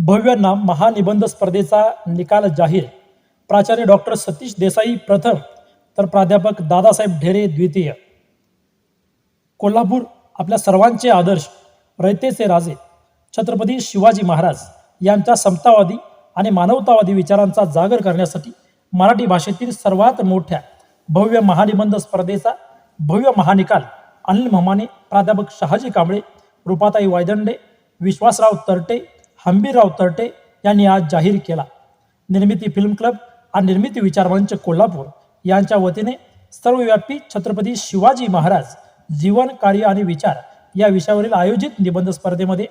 भव्य नाम महानिबंध स्पर्धेचा निकाल जाहीर. प्राचार्य डॉक्टर सतीश देसाई प्रथम तर प्राध्यापक दादासाहेब ढेरे द्वितीय. कोल्हापूर आपल्या सर्वांचे आदर्श रयतेचे राजे छत्रपती शिवाजी महाराज यांच्या समतावादी आणि मानवतावादी विचारांचा जागर करण्यासाठी मराठी भाषेतील सर्वात मोठ्या भव्य महानिबंध स्पर्धेचा भव्य महानिकाल अनिल ममाने प्राध्यापक शहाजी कांबळे रुपाताई वायदंडे विश्वासराव तरटे हंबीरराव तरटे यांनी आज जाहीर केला. निर्मिती फिल्म क्लब आणि निर्मिती विचारमंच कोल्हापूर यांच्या वतीने सर्वव्यापी छत्रपती शिवाजी महाराज जीवन कार्य आणि विचार या विषयावरील आयोजित निबंध स्पर्धेमध्ये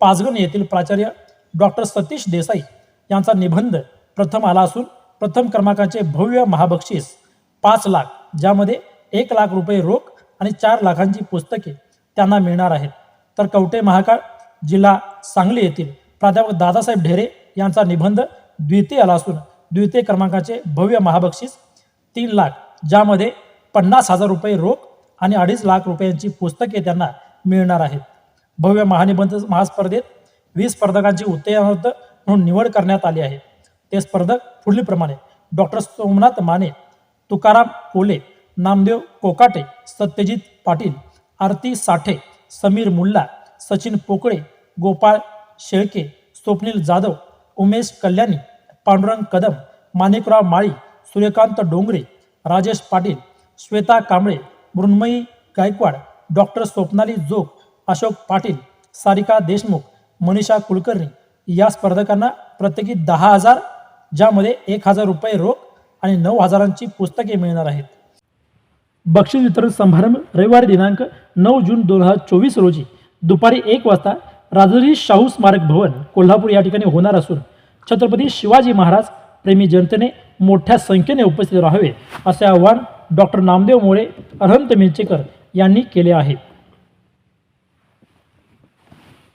पाचगण येथील प्राचार्य डॉक्टर सतीश देसाई यांचा निबंध प्रथम आला असून प्रथम क्रमांकाचे भव्य महाबक्षीस पाच लाख ज्यामध्ये एक लाख रुपये रोख आणि चार लाखांची पुस्तके त्यांना मिळणार आहेत. तर कवटे महाकाळ जिल्हा सांगली येथील प्राध्यापक दादासाहेब ढेरे यांचा निबंध द्वितीय आला असून द्वितीय क्रमांकाचे भव्य महाबक्षीस तीन लाख ज्यामध्ये पन्नास हजार रुपये रोख आणि अडीच लाख रुपयांची पुस्तके त्यांना मिळणार आहेत. भव्य महानिबंध महास्पर्धेत वीस स्पर्धकांची उत्तेजनार्थ म्हणून निवड करण्यात आली आहे. ते स्पर्धक पुढीलप्रमाणे डॉक्टर सोमनाथ माने तुकाराम कोले नामदेव कोकाटे सत्यजित पाटील आरती साठे समीर मुल्ला सचिन पोकळे गोपाळ शेळके स्वप्नील जाधव उमेश कल्याणी पांडुरंग कदम माणिकराव माळी सूर्यकांत डोंगरे राजेश पाटील श्वेता कांबळे मृण्मयी गायकवाड डॉक्टर स्वप्नाली जोग अशोक पाटील सारिका देशमुख मनीषा कुलकर्णी या स्पर्धकांना प्रत्येकी दहा हजार ज्यामध्ये एक हजार रुपये रोख आणि नऊ हजारांची पुस्तके मिळणार आहेत. बक्षीस वितरण समारंभ रविवारी दिनांक नऊ जून दोन हजार चोवीस रोजी दुपारी एक वाजता राजर्षी शाहू स्मारक भवन कोल्हापूर या ठिकाणी होणार असून छत्रपती शिवाजी महाराज प्रेमी जनतेने मोठ्या संख्येने उपस्थित राहावे असे आवाहन डॉक्टर नामदेव मोळे अरहंत मिंचेकर यांनी केले आहे.